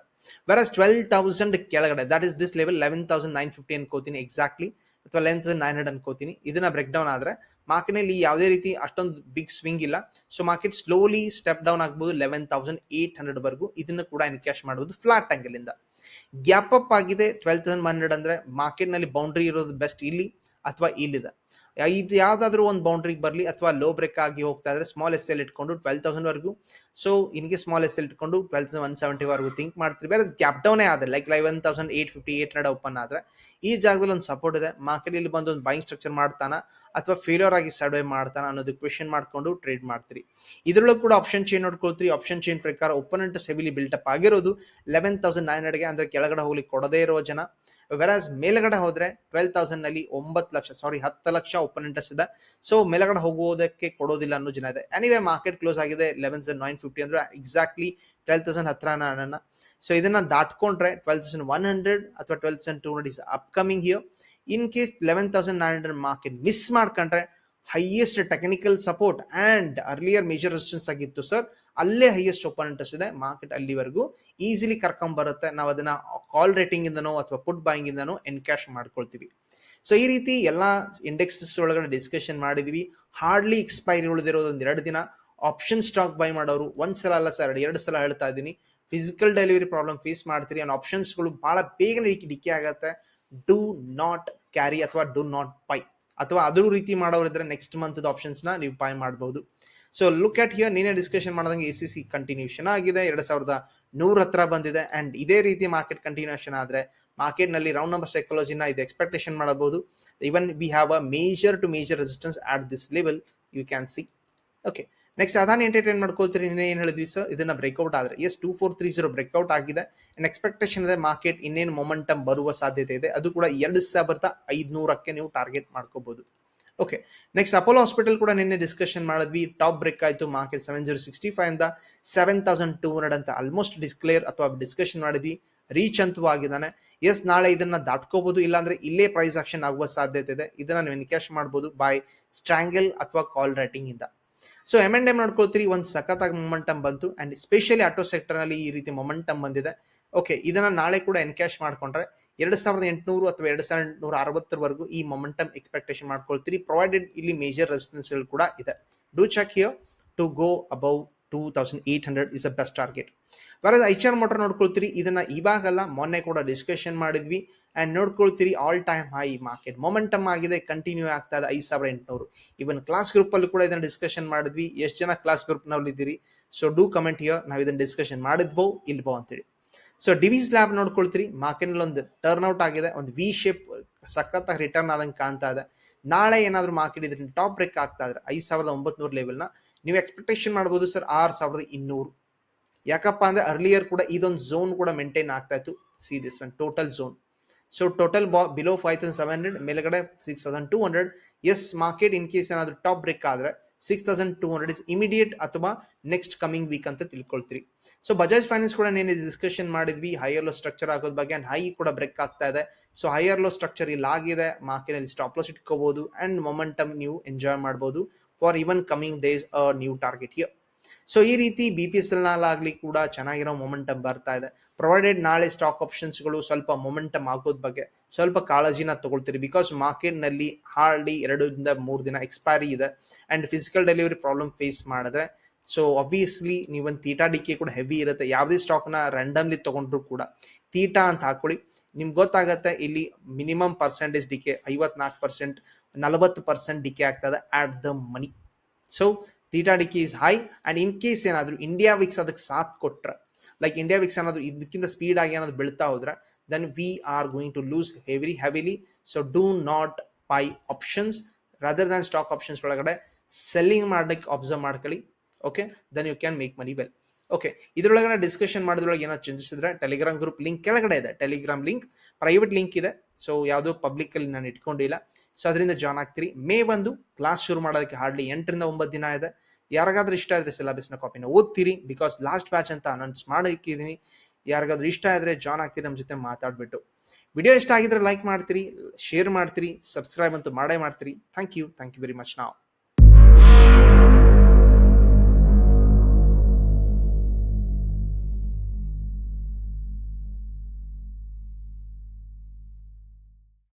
ವೆರಸ್ ಟ್ವೆಲ್ ತೌಸಂಡ್ ಕೆಳಗಡೆ that is this level eleven thousand nine fifty ಅನ್ಕೋತೀನಿ ಎಕ್ಸಾಕ್ಟ್ಲಿ ಅಥವಾ ಲೆವೆನ್ ತೌಸಂಡ್ ನೈನ್ ಹಂಡ್ರೆಡ್ ಅನ್ಕೋತೀನಿ ಇದನ್ನ ಬ್ರೇಕ್ ಡೌನ್ ಆದ್ರೆ ಮಾರ್ಕೆಟ್ನಲ್ಲಿ ಯಾವುದೇ ರೀತಿ ಅಷ್ಟೊಂದು ಬಿಗ್ ಸ್ವಿಂಗ್ ಇಲ್ಲ. So market slowly step down ಆಗ್ಬೋದು ಲೆವೆನ್ ತೌಸಂಡ್ ಏಟ್ ಹಂಡ್ರೆಡ್ ವರೆಗೂ. ಇದನ್ನ ಕೂಡ ಎನ್ಕ್ಯಾಶ್ ಮಾಡಬಹುದು ಫ್ಲಾಟ್ ಆಂಗಲ್ ಇಂದ. ಗ್ಯಾಪ್ ಅಪ್ ಆಗಿದೆ ಟ್ವೆಲ್ ತೌಸಂಡ್ ಒನ್ ಹಂಡ್ರೆಡ್ ಅಂದ್ರೆ ಮಾರ್ಕೆಟ್ನಲ್ಲಿ ಬೌಂಡ್ರಿ ಇರೋದು ಬೆಸ್ಟ್ ಇಲ್ಲಿ ಅಥವಾ ಇಲ್ಲಿದೆ. ಇದು ಯಾವ್ದಾದ್ರು ಒಂದು ಬೌಂಡ್ರಿಗೆ ಬರಲಿ ಅಥವಾ ಲೋ ಬ್ರೇಕ್ ಆಗಿ ಹೋಗ್ತಾ ಇದ್ರೆ ಸ್ಮಾಲ್ ಎಸ್ ಎಲ್ ಇಟ್ಕೊಂಡು ಟ್ವೆಲ್ ತೌಸಂಡ್ ವರೆಗೂ. ಸೊ ಇನ್ಗೆ ಸ್ಮಾಲ್ ಎಸ್ ಎಲ್ ಇಟ್ಕೊಂಡು ಟ್ವೆಲ್ ತೌಸಂಡ್ ಒನ್ ಸೆವೆಂಟಿ ವರೆಗೂ ಥಿಂಕ್ ಮಾಡ್ತೀವಿ ಬೇರೆ ಗ್ಯಾಪ್ ಡೌನೇ ಆದ್ರೆ like eleven thousand eight fifty eight hundred open ಆದರೆ, ಈ ಜಾಗದಲ್ಲಿ ಒಂದು ಸಪೋರ್ಟ್ ಇದೆ. ಮಾರ್ಕೆಟ್ ಇಲ್ಲಿ ಬಂದು ಒಂದು ಬೈಂಗ್ ಸ್ಟ್ರಕ್ಚರ್ ಮಾಡ್ತಾನ ಅಥವಾ ಫೇಲ್ಯೂರ್ ಆಗಿ ಸರ್ವೆ ಮಾಡ್ತಾನ ಅನ್ನೋದು ಕ್ವೆಶನ್ ಮಾಡ್ಕೊಂಡು ಟ್ರೇಡ್ ಮಾಡ್ತೀರಿ. ಇದರಲ್ಲೂ ಕೂಡ ಆಪ್ಷನ್ ಚೇನ್ ನೋಡ್ಕೊಳ್ತೀರಿ. ಆಪ್ಷನ್ ಚೇನ್ ಪ್ರಕಾರ ಒಪೋನೆಂಟ್ ಸೆವಿಲಿ ಬಿಲ್ಟಪ್ ಆಗಿರೋದು ಲೆವೆನ್ ತೌಸಂಡ್ ನೈನ್ ಹಂಡ್ರೆಡ್ಗೆ ಅಂದರೆ ಕೆಳಗಡೆ ಹೋಗ್ಲಿಕ್ಕೆ ಕೊಡದೇ ಇರೋ ಜನ. ವೆರಾಸ್ ಮೇಲ್ಗಡೆ ಹೋದ್ರೆ ಟ್ವೆಲ್ ತೌಸಂಡ್ನಲ್ಲಿ ಒಂಬತ್ತು ಲಕ್ಷ ಸಾರಿ ಹತ್ತು ಲಕ್ಷ ಒಪನೆಂಟಸ್ ಇದೆ. ಸೊ ಮೇಲ್ಗಡೆ ಹೋಗುವುದಕ್ಕೆ ಕೊಡೋದಿಲ್ಲ ಅನ್ನೋ ಜನ ಇದೆ. ಎನಿವೆ ಮಾರ್ಕೆಟ್ ಕ್ಲೋಸ್ ಆಗಿದೆ ಲೆವೆನ್ ನೈನ್ ಫಿಫ್ಟಿ ಅಂದ್ರೆ ಎಕ್ಸಾಕ್ಟ್ಲಿ ಟ್ವೆಲ್ ತೌಸಂಡ್ ಹತ್ರ ಅಣ್ಣ ಸೊ ಇದನ್ನ ದಾಟ್ಕೊಂಡ್ರೆ ಟ್ವೆಲ್ ತೌಸಂಡ್ ಒನ್ ಹಂಡ್ರೆಡ್ ಅಥವಾ twelve thousand two hundred is upcoming ಹಿಯೋ in case eleven thousand nine hundred market miss ಮಾಡ್ಕೊಂಡ್ರೆ highest technical support and earlier major resistance ಆಗಿತ್ತು sir ಅಲ್ಲೇ highest open interest ಇದೆ market ಅಲ್ಲಿವರೆಗೂ. Easily ಕರ್ಕೊಂಬರುತ್ತೆ. ನಾವು ಅದನ್ನ call writing ಇಂದನೋ ಅಥವಾ ಪುಟ್ ಬಾಯಿಂಗ್ ಇಂದನೋ ಎನ್ಕ್ಯಾಶ್ ಮಾಡ್ಕೊಳ್ತೀವಿ. ಸೊ ಈ ರೀತಿ ಎಲ್ಲಾ ಇಂಡೆಕ್ಸಸ್ ಒಳಗಡೆ ಡಿಸ್ಕಷನ್ ಮಾಡಿದೀವಿ. ಹಾರ್ಡ್ಲಿ ಎಕ್ಸ್ಪೈರಿ ಉಳಿದಿರೋದು ಒಂದ್ ಎರಡು ದಿನ. ಆಪ್ಷನ್ ಸ್ಟಾಕ್ ಬೈ ಮಾಡೋರು ಒಂದು ಸಲ ಅಲ್ಲ ಸರ್ ಎರಡು ಸಲ ಹೇಳ್ತಾ ಇದ್ದೀನಿ. ಫಿಸಿಕಲ್ ಡೆಲಿವರಿ ಪ್ರಾಬ್ಲಮ್ ಫೇಸ್ ಮಾಡ್ತೀರಿ. ಅಂಡ್ ಆಪ್ಷನ್ಸ್ಗಳು ಬಹಳ ಬೇಗನೆ ಡಿಕ್ಕಿ ಆಗತ್ತೆ. ಡೂ ನಾಟ್ ಕ್ಯಾರಿ ಅಥವಾ ಡೂ ನಾಟ್ ಪೈ ಅಥವಾ ಅದ್ರ ರೀತಿ ಮಾಡೋರಿದ್ರೆ ನೆಕ್ಸ್ಟ್ ಮಂತ್ ಆಪ್ಷನ್ಸ್ನ ನೀವು ಪಾಯ್ ಮಾಡಬಹುದು ಸೊ ಲುಕ್ ಅಟ್ ಹಿಯರ್ ನೀನೇ ಡಿಸ್ಕಷನ್ ಮಾಡಿದಂಗೆ ಎ ಸಿ ಸಿ ಕಂಟಿನ್ಯೂಷನ್ ಆಗಿದೆ. ಎರಡ್ ಸಾವಿರದ ನೂರ ಹತ್ರ ಬಂದಿದೆ ಅಂಡ್ ಇದೇ ರೀತಿ ಮಾರ್ಕೆಟ್ ಕಂಟಿನ್ಯೂಷನ್ ಆದ್ರೆ ಮಾರ್ಕೆಟ್ನಲ್ಲಿ ರೌಂಡ್ ನಂಬರ್ ಸೈಕಾಲಜಿನ ಇದು ಎಕ್ಸ್ಪೆಕ್ಟೇಷನ್ ಮಾಡಬಹುದು. Even we have a major to major resistance at this level you can see okay next ಅದಾನ ಎಂಟರ್ಟೈನ್ ಮಾಡ್ಕೋತೀರಿ ಇನ್ನೇ ಏನು ಹೇಳಿದ್ವಿ ಸರ್ ಇದನ್ನ ಬ್ರೇಕ್ಔಟ್ ಆದ್ರೆ. Yes two four three zero breakout ಆಗಿದೆ. ಅಂಡ್ ಎಕ್ಸ್ಪೆಕ್ಟೇಷನ್ ಇದೆ ಮಾರ್ಕೆಟ್ ಇನ್ನೇನು ಮೊಮೆಂಟಮ್ ಬರುವ ಸಾಧ್ಯತೆ ಇದೆ. ಅದು ಕೂಡ ಎರಡು ಸಾವಿರದ ಐದುನೂರಕ್ಕೆ ನೀವು ಟಾರ್ಗೆಟ್ ಮಾಡ್ಕೋಬಹುದು ಓಕೆ ನೆಕ್ಸ್ಟ್ ಅಪೋಲೋ ಹಾಸ್ಪಿಟಲ್ ಕೂಡ ನಿನ್ನೆ ಡಿಸ್ಕಷನ್ ಮಾಡಿದ್ವಿ. ಟಾಪ್ ಬ್ರೇಕ್ ಆಯಿತು market seven zero sixty five ಇಂದ ಸೆವೆನ್ ತೌಸಂಡ್ ಟೂ ಹಂಡ್ರೆಡ್ ಅಂತ ಆಲ್ಮೋಸ್ಟ್ ಡಿಸ್ಕ್ಲೇರ್ ಅಥವಾ ಡಿಸ್ಕಷನ್ ಮಾಡಿದ್ವಿ. ರೀಚ್ ಅಂತೂ ಆಗಿದ್ದಾನೆ. ಎಸ್ ನಾಳೆ ಇದನ್ನ ದಾಟ್ಕೋಬಹುದು ಇಲ್ಲಾಂದ್ರೆ ಇಲ್ಲೇ ಪ್ರೈಸ್ ಆಕ್ಷನ್ ಆಗುವ ಸಾಧ್ಯತೆ ಇದೆ. ಇದನ್ನ ನೀವು ಎನ್ಕ್ಯಾಶ್ ಮಾಡಬಹುದು ಬೈ ಸ್ಟ್ರಾಂಗಲ್ ಅಥವಾ ಕಾಲ್ ರೈಟಿಂಗ್ ಇಂದ. ಸೊ ಎಂ ಅಂಡ್ ಎಂ ನೋಡ್ಕೊಳ್ತೀರಿ, ಒಂದು ಸಖತ್ತಾಗಿ ಮೊಮೆಂಟಮ್ ಬಂತು ಆ್ಯಂಡ್ ಸ್ಪೆಷಲಿ ಆಟೋ ಸೆಕ್ಟರ್ನಲ್ಲಿ ಈ ರೀತಿ ಮೊಮೆಂಟಮ್ ಬಂದಿದೆ. ಓಕೆ ಇದನ್ನು ನಾಳೆ ಕೂಡ ಎನ್ಕ್ಯಾಶ್ ಮಾಡ್ಕೊಂಡ್ರೆ ಎರಡು ಸಾವಿರದ ಎಂಟುನೂರು ಅಥವಾ ಎರಡು ಸಾವಿರದ ಎಂಟುನೂರ ಅರವತ್ತರವರೆಗೂ ಈ ಮೊಮೆಂಟಮ್ ಎಕ್ಸ್ಪೆಕ್ಟೇಷನ್ ಮಾಡ್ಕೊಳ್ತೀರಿ ಪ್ರೊವೈಡೆಡ್ ಇಲ್ಲಿ ಮೇಜರ್ ರೆಸಿಸ್ಟೆನ್ಸ್ ಕೂಡ ಇದೆ. Do check here to go above two thousand eight hundred is a best target versus Eicher motor ನೋಡ್ಕೊಳ್ತೀರಿ, ಇದನ್ನ ಇವಾಗಲ್ಲ, ಮೊನ್ನೆ ಕೂಡ ಡಿಸ್ಕಷನ್ ಮಾಡಿದ್ವಿ. And ನೋಡ್ಕೊಳ್ತೀರಿ all time high market momentum ಆಗಿದೆ ಕಂಟಿನ್ಯೂ ಆಗ್ತಾ ಇದೆ, ಐದು ಸಾವಿರ ಎಂಟುನೂರು. ಇವನ್ ಕ್ಲಾಸ್ ಗ್ರೂಪ್ ಅಲ್ಲಿ ಕೂಡ ಇದನ್ನ ಡಿಸ್ಕಷನ್ ಮಾಡಿದ್ವಿ. ಎಷ್ಟು ಜನ ಕ್ಲಾಸ್ ಗ್ರೂಪ್ನಲ್ಲಿ ಇದ್ದೀರಿ? ಸೊ ಡೂ ಕಮೆಂಟ್ ಹಿಯರ್ ನಾವು ಇದನ್ನ ಡಿಸ್ಕಷನ್ ಮಾಡಿದ್ವೋ, ಇಲ್ವೋ ಅಂತೇಳಿ. ಸೊ ಡಿವಿಸ್ ಲ್ಯಾಬ್ ನೋಡ್ಕೊಳ್ತೀರಿ ಮಾರ್ಕೆಟ್ ಒಂದು ಟರ್ನ್ ಔಟ್ ಆಗಿದೆ. ಒಂದು ವಿ ಶೇಪ್ ಸಖತ್ತಾಗಿ ರಿಟರ್ನ್ ಆದಂಗೆ ಕಾಣ್ತಾ ಇದೆ. ನಾಳೆ ಏನಾದರೂ ಮಾರ್ಕೆಟ್ ಇದ್ರಿಂದ ಟಾಪ್ ಬ್ರೇಕ್ ಆಗ್ತಾ ಇದ್ರೆ, ಐದು ಸಾವಿರದ ಒಂಬತ್ನೂರು ಲೆವೆಲ್ನ ನೀವು ಎಕ್ಸ್ಪೆಕ್ಟೇಷನ್ ಮಾಡ್ಬೋದು ಸರ್ ಆರು ಸಾವಿರದ ಇನ್ನೂರು. ಯಾಕಪ್ಪ ಅಂದ್ರೆ ಅರ್ಲಿಯರ್ ಕೂಡ ಇದೊಂದು ಝೋನ್ ಕೂಡ ಮೇಂಟೈನ್ ಆಗ್ತಾ ಇತ್ತು. See this one total zone so total ಬಾ below five thousand seven hundred ಮೇಲ್ಗಡೆ six thousand two hundred as market in case ಏನಾದರೂ ಟಾಪ್ ಬ್ರೇಕ್ ಆದ್ರೆ six thousand two hundred is immediate ಅಥವಾ ನೆಕ್ಸ್ಟ್ ಕಮಿಂಗ್ ವೀಕ್ ಅಂತ ತಿಳ್ಕೊಳ್ತೀರಿ. So Bajaj finance ಕೂಡ ನೇನೆ discussion ಮಾಡಿದ್ವಿ. ಹೈಯರ್ ಲೋ ಸ್ಟ್ರಕ್ಚರ್ ಆಗೋದ್ ಬಗ್ಗೆ ಅಂಡ್ ಹೈ ಕೂಡ ಬ್ರೇಕ್ ಆಗ್ತಾ ಇದೆ. ಸೊ ಹೈಯರ್ ಲೋ ಸ್ಟ್ರಕ್ಚರ್ ಇಲ್ಲಿ, ಆಗಿದೆ. ಮಾರ್ಕೆಟ್ ಅಲ್ಲಿ ಸ್ಟಾಪ್ ಲಾಸ್ ಇಟ್ಕೋಬಹುದು ಅಂಡ್ ಮೊಮೆಂಟಮ್ ನೀವು ಎಂಜಾಯ್ ಮಾಡಬಹುದು for even coming days a new target here so ಈ ರೀತಿ ಬಿ ಪಿ ಎಸ್ ಎಲ್ ನಾಲಾಗ್ಲಿ ಕೂಡ ಚೆನ್ನಾಗಿರೋ ಮೊಮೆಂಟಮ್ ಬರ್ತಾ ಇದೆ. ಪ್ರೊವೈಡೆಡ್ ನಾಳೆ ಸ್ಟಾಕ್ ಆಪ್ಷನ್ಸ್ಗಳು ಸ್ವಲ್ಪ ಮೊಮೆಂಟಮ್ ಆಗೋದ್ ಬಗ್ಗೆ ಸ್ವಲ್ಪ ಕಾಳಜಿನ ತಗೊಳ್ತೀರಿ. ಬಿಕಾಸ್ ಮಾರ್ಕೆಟ್ನಲ್ಲಿ ಹಾರ್ಡ್ಲಿ ಎರಡರಿಂದ ಮೂರು ದಿನ ಎಕ್ಸ್ಪೈರಿ ಇದೆ. And physical delivery problem face ಮಾಡಿದ್ರೆ ಸೊ ಅಬ್ವಿಯಸ್ಲಿ ನೀವೊಂದು ತೀಟಾ ಡಿಕೆ ಕೂಡ ಹೆವಿ ಇರುತ್ತೆ. ಯಾವುದೇ ಸ್ಟಾಕ್ನ ರ್ಯಾಂಡಮ್ಲಿ ತಗೊಂಡ್ರು ಕೂಡ ತೀಟಾ ಅಂತ ಹಾಕೊಳ್ಳಿ. ನಿಮ್ಗೆ ಗೊತ್ತಾಗತ್ತೆ, ಇಲ್ಲಿ ಮಿನಿಮಮ್ ಪರ್ಸೆಂಟೇಜ್ ಡಿಕೆ ಐವತ್ನಾಲ್ಕು ಪರ್ಸೆಂಟ್ ನಲವತ್ತು ಪರ್ಸೆಂಟ್ ಡಿಕೆ ಆಗ್ತದೆ at the money so theta decay is high and in case ಏನಾದರೂ ಇಂಡಿಯಾ ವಿಕ್ಸ್ ಅದಕ್ಕೆ ಸಾಥ್ ಕೊಟ್ರೆ ಲೈಕ್ ಇಂಡಿಯಾ ವಿಕ್ಸ್ ಏನಾದರೂ ಇದಕ್ಕಿಂತ ಸ್ಪೀಡ್ ಆಗಿ ಏನಾದ್ರು ಬೆಳ್ತಾ ಹೋದ್ರೆ then we are going to lose heavy heavily so do not buy options rather than stock options ಒಳಗಡೆ ಸೆಲ್ಲಿಂಗ್ ಮಾಡಲಿಕ್ಕೆ ಅಬ್ಸರ್ವ್ ಮಾಡ್ಕೊಳ್ಳಿ. Okay then you can make money well okay ಇದರೊಳಗಡೆ ಡಿಸ್ಕಷನ್ ಮಾಡಿದ್ರೊಳಗೆ ಏನೋ ಚೇಂಜಸ್ ಇದ್ರೆ ಟೆಲಿಗ್ರಾಮ್ ಗ್ರೂಪ್ ಲಿಂಕ್ ಕೆಳಗಡೆ ಇದೆ. Telegram link private link ಇದೆ. ಸೊ ಯಾವುದು ಪಬ್ಲಿಕ್ ಅಲ್ಲಿ ನಾನು ಇಟ್ಕೊಂಡಿಲ್ಲ. ಸೊ ಅದರಿಂದ ಜಾಯ್ನ್ ಆಗ್ತೀರಿ. ಮೇ ಒಂದು ಕ್ಲಾಸ್ ಶುರು ಮಾಡೋದಕ್ಕೆ ಹಾರ್ಡ್ಲಿ ಎಂಟರಿಂದ ಒಂಬತ್ತು ದಿನ ಇದೆ. ಯಾರಿಗಾದ್ರೂ ಇಷ್ಟ ಆದರೆ ಸಿಲೆಬಸ್ನ ಕಾಪಿನ ಓದ್ತೀರಿ. ಬಿಕಾಸ್ ಲಾಸ್ಟ್ ಬ್ಯಾಚ್ ಅಂತ ಅನೌನ್ಸ್ ಮಾಡಿಕ್ಕಿದ್ದೀನಿ ಯಾರಿಗಾದ್ರೂ ಇಷ್ಟ ಆದರೆ ಜಾಯ್ನ್ ಆಗ್ತೀರಿ ನಮ್ಮ ಜೊತೆ ಮಾತಾಡ್ಬಿಟ್ಟು. ವಿಡಿಯೋ ಇಷ್ಟ ಆಗಿದ್ರೆ ಲೈಕ್ ಮಾಡ್ತೀರಿ ಶೇರ್ ಮಾಡ್ತೀರಿ ಸಬ್ಸ್ಕ್ರೈಬ್ ಅಂತೂ ಮಾಡೇ ಮಾಡ್ತೀರಿ. Thank you thank you very much ನಾವು